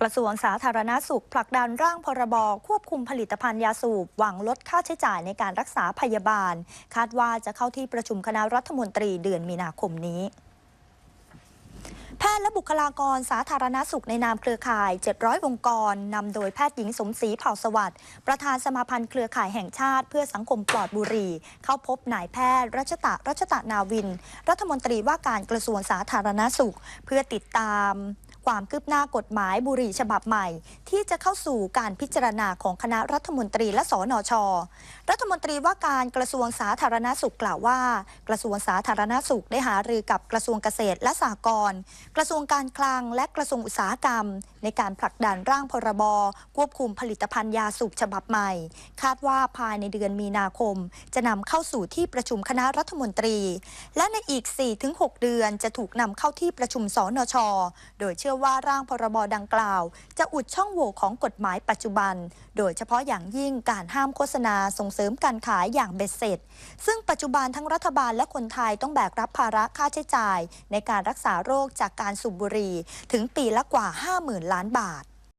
กระทรวงสาธารณาสุขผลักดันร่างพรบควบคุมผลิตภัณฑ์ยาสูบ หวังลดค่าใช้จ่ายในการรักษาพยาบาล คาดว่าจะเข้าที่ประชุมคณะรัฐมนตรีเดือนมีนาคมนี้แพทย์และบุคลากรสาธารณสุขในนามเครือข่าย 700 องค์กรนำโดยแพทย์หญิงสมศรีเผ่าสวัสดิ์ประธานสมาพันธ์เครือข่ายแห่งชาติ เพื่อสังคมปลอดบุหรี่ เข้าพบนายแพทย์รัชตะรัชตะนาวิน รัฐมนตรีว่าการกระทรวงสาธารณสุข เพื่อติดตาม ความคืบหน้ากฎหมายบุหรี่ฉบับใหม่ ที่จะเข้าสู่การพิจารณาของคณะรัฐมนตรีและสนช รัฐมนตรีว่าการกระทรวงสาธารณสุขกล่าวว่า กระทรวงสาธารณสุขได้หารือกับกระทรวงเกษตรและสหกรณ์กระทรวงการคลังและกระทรวงอุตสาหกรรม ในการผลักดันร่างพรบควบคุมผลิตภัณฑ์ยาสูบฉบับใหม่ คาดว่าภายในเดือนมีนาคม จะนำเข้าสู่ที่ประชุมคณะรัฐมนตรี และในอีก 4-6 เดือนจะถูกนำเข้าที่ประชุมสนช โดยเชื่อชื่อว่าร่างพรบดังกล่าว จะอุดช่องโหว่ของกฎหมายปัจจุบัน โดยเฉพาะอย่างยิ่งการห้ามโฆษณาส่งเสริมการขายอย่างเบ็ดเสร็จ ซึ่งปัจจุบันทั้งรัฐบาลและคนไทยต้องแบกรับภาระค่าใช้จ่าย ในการรักษาโรคจากการสูบบุหรี่ถึงปีละกว่า 50,000 ล้านบาท